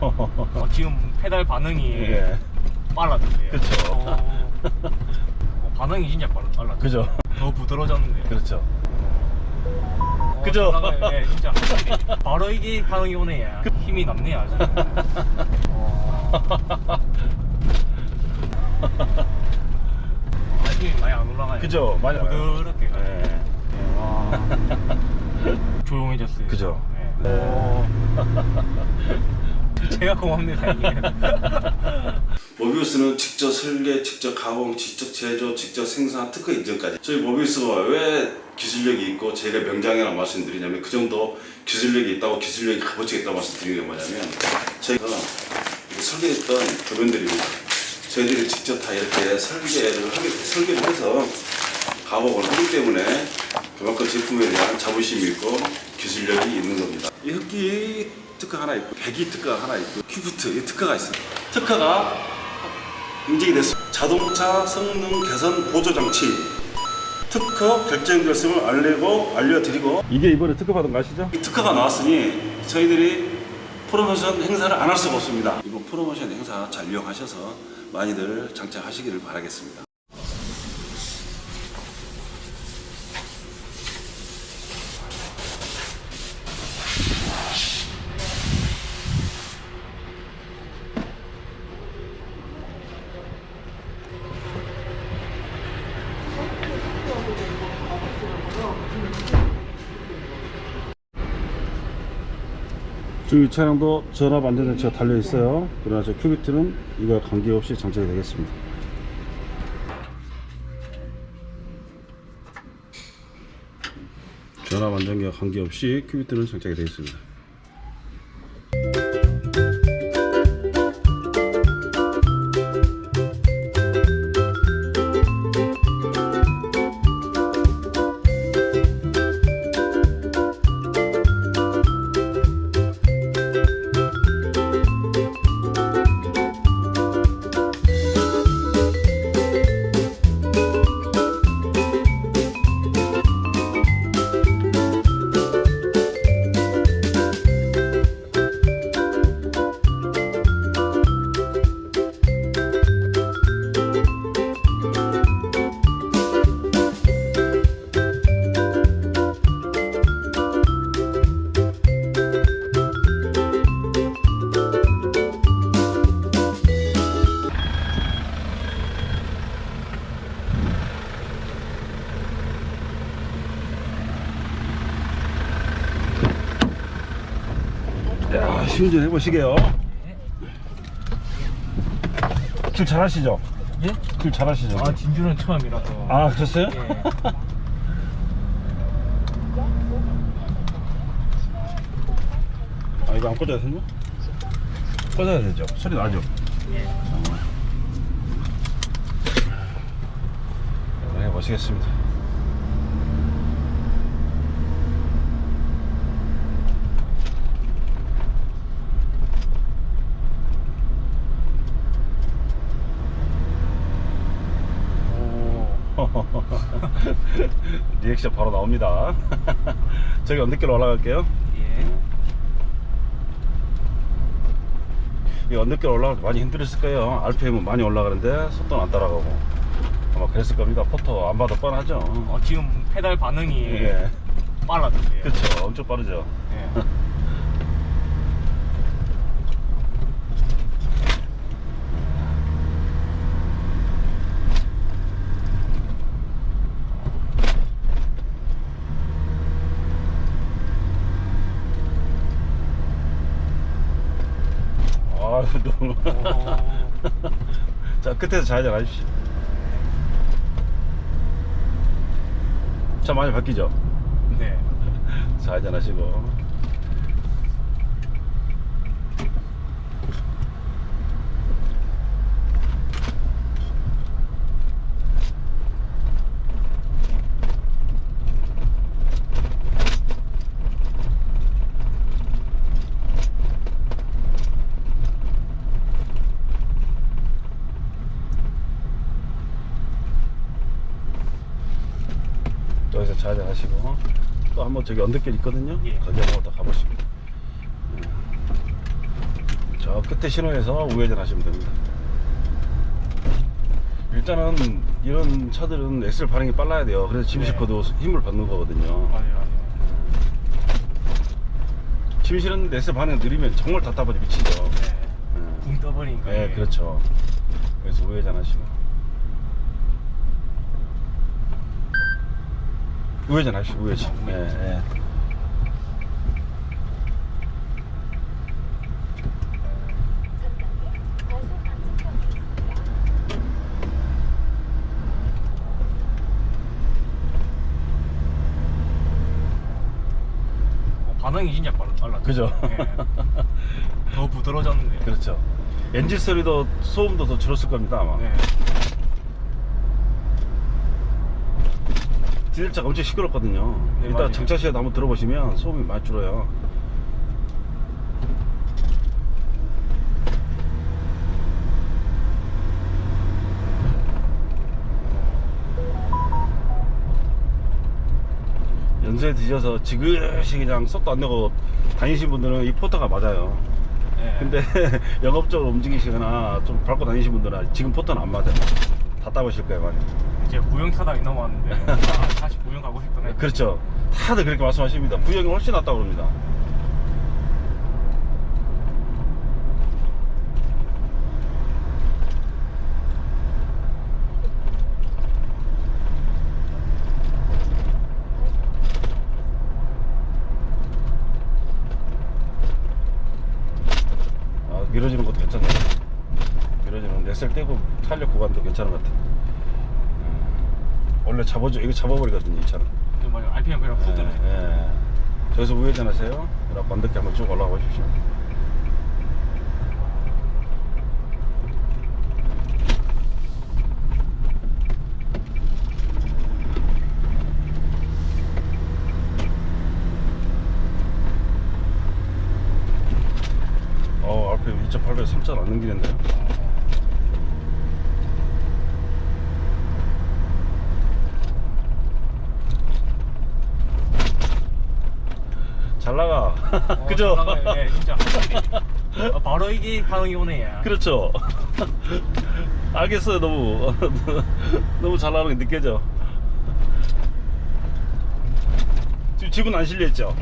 어, 지금 페달 반응이 예. 빨라졌어요. 그쵸. 어, 어, 반응이 진짜 빨라, 빨라졌어요. 그죠. 더 부드러워졌는데. 그렇죠. 어, 그죠? 예, 진짜 확실히 바로 이게 반응이 오네. 힘이 남네 아주. 어. 아, 힘이 많이 안 올라가요. 그죠. 많이 부드럽게. 예. 와. 조용해졌어요. 그죠. 네. 오. 제가 이게. 모비우스는 직접 설계, 직접 가공, 직접 제조, 직접 생산, 특허 인증까지. 저희 모비우스가 왜 기술력이 있고 제가 명장이라고 말씀드리냐면 그 정도 기술력이 있다고 기술력이 값어치가 있다고 말씀드리는 게 뭐냐면 저희가 설계했던 부분들입니다. 저희들이 직접 다 이렇게 설계를 하게, 설계를 해서 가공을 하기 때문에 그만큼 제품에 대한 자부심이 있고 기술력이 있는 겁니다. 이 흡기 특허 하나 있고 배기 특허 하나 있고 큐브트 이 특허가 있습니다. 특허가 인증이 됐습니다. 자동차 성능 개선 보조 장치 특허 결정됐음을 알리고 알려드리고 이게 이번에 특허 받은 거 아시죠? 이 특허가 나왔으니 저희들이 프로모션 행사를 안 할 수가 없습니다. 이번 프로모션 행사 잘 이용하셔서 많이들 장착하시기를 바라겠습니다. 저이 차량도 전압 안전장치가 달려 있어요. 그러나 저 큐비트는 이거와 관계없이 장착이 되겠습니다. 전압 안전기와 관계없이 큐비트는 장착이 되어 있습니다. 시운전 해보시게요. 길 잘하시죠? 예? 길 잘하시죠? 아 진주는 처음이라서. 아, 그랬어요? 예. 아, 이거 안 꽂아야 되나? 꽂아야 되죠. 소리 나죠? 예. 네, 멋지겠습니다. 오. 리액션 바로 나옵니다. 저기 언덕길 올라갈게요. 예. 이 언덕길 올라갈 때 많이 힘들었을 거예요. RPM은 많이 올라가는데 속도는 안 따라가고. 아마 그랬을 겁니다. 포토 안 봐도 뻔하죠. 어, 지금 페달 반응이 예. 빨라졌어요. 그렇죠. 엄청 빠르죠. 오. 자, 끝에서 좌회전 하십시오. 차 많이 바뀌죠? 네. 좌회전 하시고. 여기서 좌회전 하시고. 또 한번 저기 언덕길 있거든요? 예. 거기 한번 더 가보시고. 저 끝에 신호에서 우회전 하시면 됩니다. 일단은 이런 차들은 엑셀 반응이 빨라야 돼요. 그래서 짐 네. 힘을 받는 거거든요. 맞아요, 맞아요. 짐 실었는데 엑셀 반응이 느리면 정말 답답하죠. 미치죠. 네. 네. 붕 떠버리니까. 네. 그렇죠. 그래서 우회전 하시고. 우회전 하시고, 우회전. 네, 네. 어, 반응이 진짜 빨라. 빨라. 그죠? 네. 더 부드러워졌는데. 그렇죠. 엔진 소리도 소음도 더 줄었을 겁니다, 아마. 네. 디젤차가 엄청 시끄럽거든요. 네, 이따 맞아요. 정차 시에도 한번 들어보시면 소음이 많이 줄어요. 연소에 드셔서 지그시 그냥 속도 안 내고 다니신 분들은 이 포터가 맞아요. 네. 근데 영업적으로 움직이시거나 좀 밟고 다니신 분들은 지금 포터는 안 맞아요. 답답하실 거예요, 많이. 이제 구형 타다 넘어왔는데 아, 다시 구형 가고 싶더네. 그렇죠. 다들 그렇게 말씀하십니다. 부형이 훨씬 낫다고 그럽니다. 아, 밀어지는 것도 괜찮네요. 밀어지는 넷셀 떼고 탄력 구간도 괜찮은 것 같아요. 음, 원래 잡아줘, 이거 잡아버리거든요, 이 차는. 그 뭐냐 RPM 그냥 훅 예, 떨어져. 예. 저기서 우회전 하세요. 그리고 반대께 한번 쭉 올라가 보십시오. 어, RPM 2.8배 3점 안 넘기는데요? 잘 나가. 어, 그죠? 잘 나가요. 네, 진짜. 어, 바로 이게 반응이 오네. 그렇죠. 알겠어요, 너무. 너무 잘 나가는 게 느껴져. 지금 집은 안 실려있죠?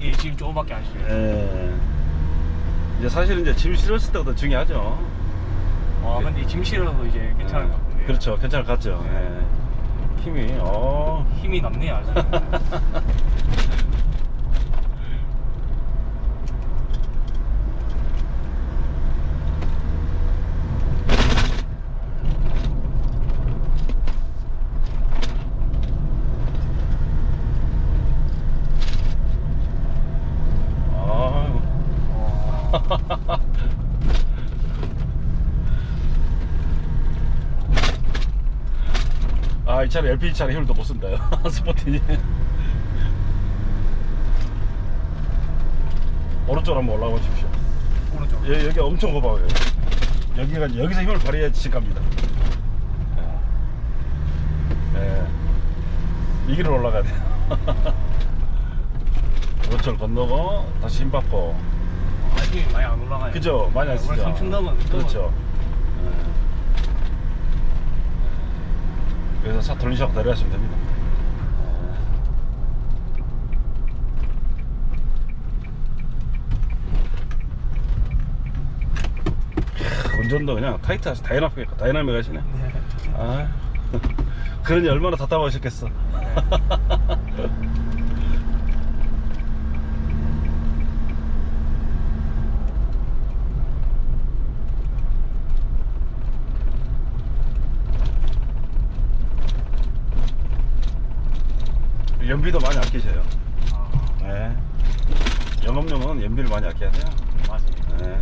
예, 지금 조금밖에 안 쉬어요. 예. 이제 사실은 이제 짐 실었을 때가 더 중요하죠. 아, 근데 짐 실어도 이제 괜찮을 것 같은데. 그렇죠. 괜찮을 것 같죠. 예. 힘이, 어. 힘이 남네 아주. 아유. 어, 아, 이 차는 LPG 차는 힘을 더 못 쓴다요. 스포티니. 오른쪽으로 한번 올라가 보십시오. 오른쪽. 여, 여기 엄청 고봐요. 여기가 여기서 힘을 발휘해야 지 갑니다. 예. 예. 이 길을 올라가야 돼요. 오른쪽을 건너고 다시 힘 받고. RPM이 많이 안 올라가요. 그죠? 많이 안 쓰죠. 원래 3층 넘은 그렇죠. 예. 그래서 차 돌리셔서 내려가시면 됩니다. 크, 운전도 그냥 타이트 하시 다이나믹 다이나믹 하시네. 네. 아, 그러니 얼마나 답답하셨겠어. 연비도 많이 아끼셔요. 아, 네. 영업용은 연비를 많이 아껴야 돼요. 맞아요. 네.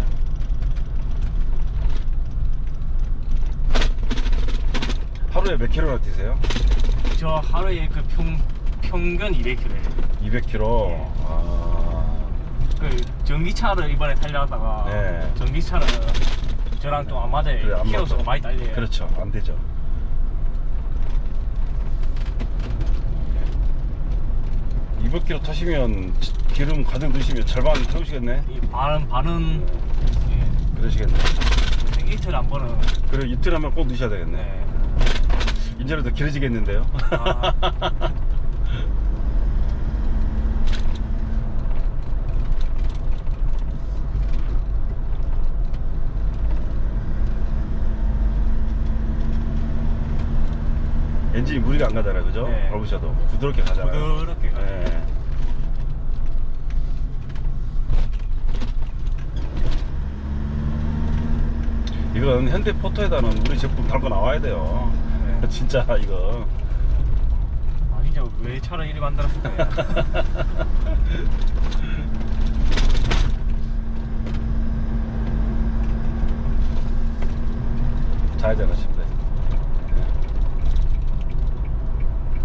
하루에 몇 킬로나 뛰세요? 저 하루에 그 평, 평균 200km예요. 200킬로. 아, 그 전기차를 이번에 달려다가 네. 전기차는 저랑 좀 안 맞아요. 그래, 안 키로수가. 많이 딸려요. 그렇죠. 안 되죠. 이0 0 k 로 타시면 기름 가득 넣으시면 절반 태우시겠네. 이 반은 반은 예, 그러시겠네. 일주일에 한 번은 그리고 이틀 하면 꼭 넣으셔야 되겠네. 네. 이제라도 길어지겠는데요. 아, 엔진이 무리가 안 가잖아요, 그죠? 네. 밟으셔도 부드럽게 가잖아요. 부드럽게 가요. 네. 이건 현대 포토에다는 우리 제품 달고 나와야 돼요. 네. 진짜 이거. 아니 이제 왜 차를 이리 만들었을까요? 좌회전 하시면 돼.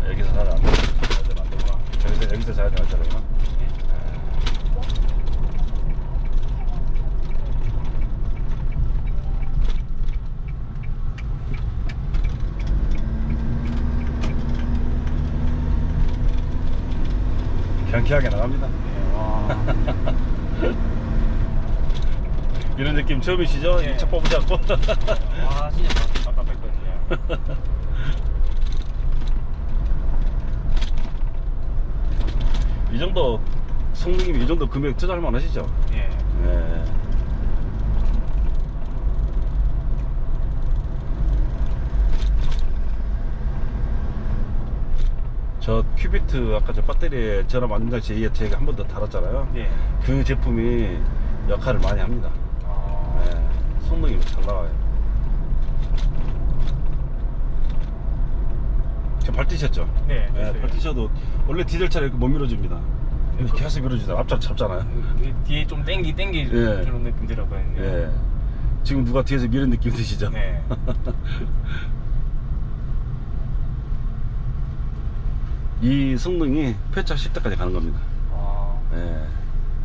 네. 여기서 돼. 좌회전 안 되구나. 여기서, 여기서 좌회전 하셔야 되구나. 경쾌하게 나갑니다. 와. 이런 느낌 처음이시죠? 네. 첫 뽑으셨고. 와 진짜 답답했거든요. 이 정도 성능이면 이 정도 금액 투자할 만하시죠? 예. 네. 저 큐비트 아까 저 배터리에 전압 안정장치 제가 한 번 더 달았잖아요. 예. 그 제품이 역할을 많이 합니다. 아, 네. 성능이 잘 나와요. 지금 발 뛰셨죠? 네. 네, 됐어요. 발 뛰셔도 원래 디젤 차를 이렇게 못 밀어줍니다. 그- 계속 밀어주잖아. 앞차 잡잖아요. 그 뒤에 좀 땡기 땡기 예. 그런 느낌 들었거든요. 예. 지금 누가 뒤에서 미는 느낌 드시죠? 네. 이 성능이 폐차 10대까지 가는 겁니다. 아, 예.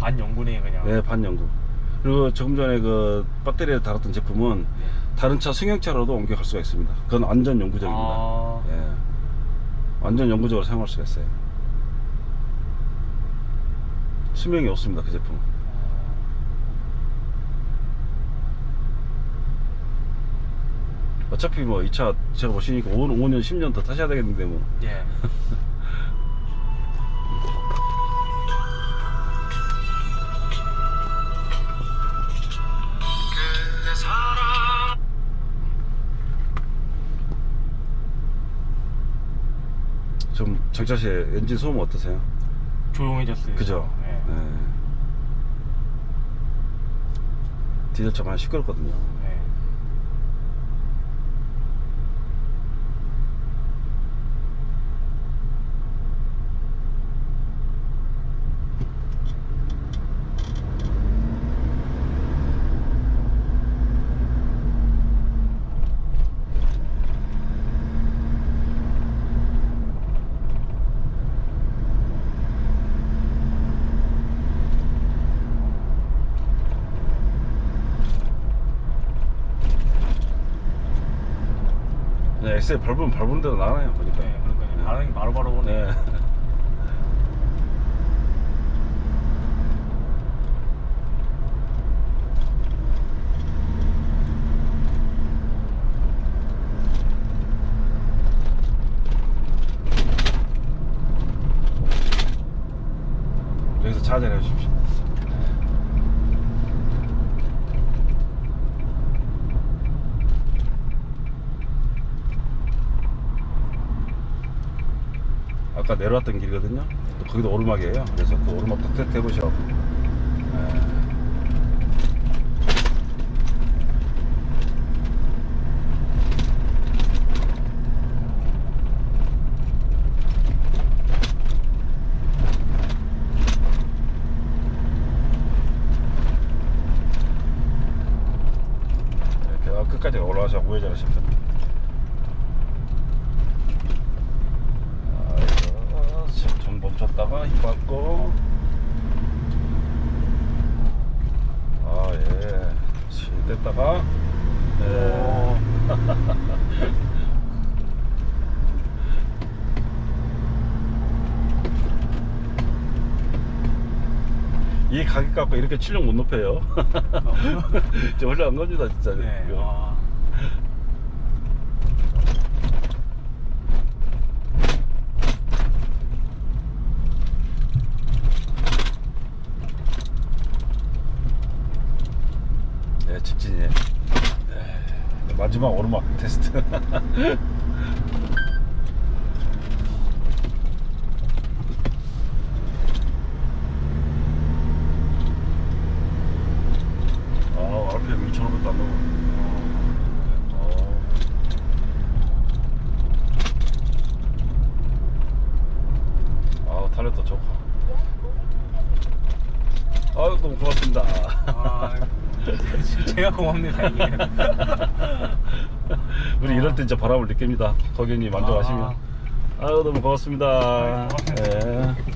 반영분이에요 그냥. 네, 반영구. 그리고 조금 전에 그 배터리에 달았던 제품은 네. 다른 차 승용차로도 옮겨갈 수가 있습니다. 그건 완전 영구적입니다. 아, 예. 완전 영구적으로 사용할 수가 있어요. 수명이 없습니다, 그 제품. 어차피 뭐 이 차 제가 보시니까 5, 5년, 10년 더 타셔야 되겠는데 뭐. 예. 시 엔진 소음 어떠세요? 조용해졌어요. 그죠? 네. 네. 디젤차 많이 시끄럽거든요. 네. 네, 엑셀 밟으면 밟은 대로 나가요, 보니까. 네, 그러니까 반응이 바로바로 오네. 네. 여기서 주십시오. 아까 내려왔던 길이거든요. 또 거기도 오르막이에요. 그래서 그 오르막도 테스트 해보시라고. 네. 이렇게 끝까지 올라가서 우회전 하시면 됩니다. 아이고, 좀 멈췄다가 힘 받고. 아, 예. 실 뗐다가. 네. 이 가, 가격 갖고 이렇게 출력 못 높여요. 저 훌륭한 겁니다, 진짜. 네. 이거. 와. 직진이에요. 네, 마지막 오르막 테스트. 아, RPM 2,500도 안 넘어. 어. 아, 달렸다 좋고. 아유, 너무 고맙습니다. 아, 제가 고맙네요. 우리 이럴 때 진짜 바람을 느낍니다. 고객님 만족하시면. 아. 아유, 너무 고맙습니다. 아유, 고맙습니다. 예.